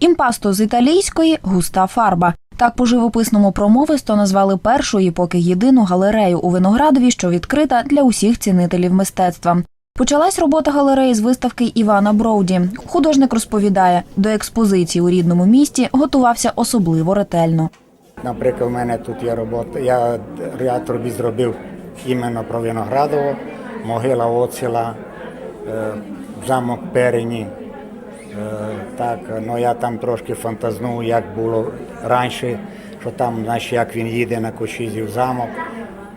Імпасто з італійської густа фарба. Так по живописному промовисто назвали першу і поки єдину галерею у Виноградові, що відкрита для усіх цінителів мистецтва. Почалась робота галереї з виставки Івана Броуді. Художник розповідає, до експозиції у рідному місті готувався особливо ретельно. Наприклад, у мене тут є робота. Я ряд робіт зробив іменно про Виноградово, могила Оціла, е, замок Перені. Е, Так, ну я там трошки фантазнув, як було раніше, що там, значить, як він їде на Кошізі в замок.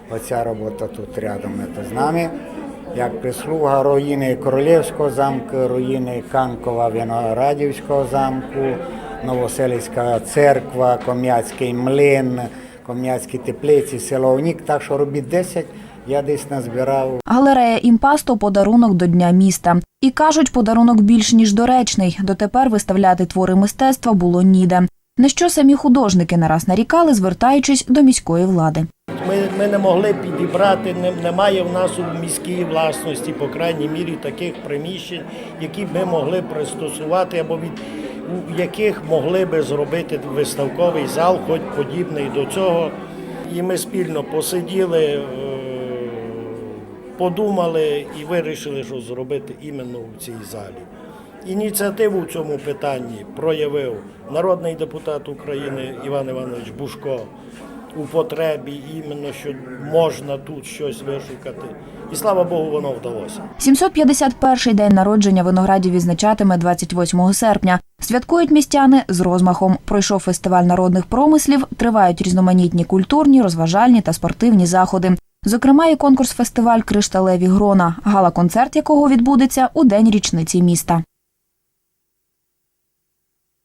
Оця робота тут рядом з нами. Як прислуга руїни Королівського замку, руїни Канкова Виноградівського замку, Новоселицька церква, Ком'яцький млин, Ком'яцькі теплиці, село Онік. Так що робіт 10 я десь назбирав. Галерея Імпасто подарунок до Дня міста. І кажуть, подарунок більш ніж доречний. Дотепер виставляти твори мистецтва було ніде. На що самі художники не раз нарікали, звертаючись до міської влади. Ми, ми не могли підібрати, немає в нас у міській власності, по крайній мірі, таких приміщень, які ми могли пристосувати або від яких могли би зробити виставковий зал, хоч подібний до цього. І ми спільно посиділи, подумали і вирішили, що зробити іменно в цій залі. Ініціативу в цьому питанні проявив народний депутат України Іван Іванович Бушко у потребі іменно, що можна тут щось вишукати. І слава Богу, воно вдалося. 751-й день народження виноградів відзначатиме 28 серпня. Святкують містяни з розмахом. Пройшов фестиваль народних промислів, тривають різноманітні культурні, розважальні та спортивні заходи. Зокрема, і конкурс-фестиваль Кришталеві грона, гала-концерт якого відбудеться у день річниці міста.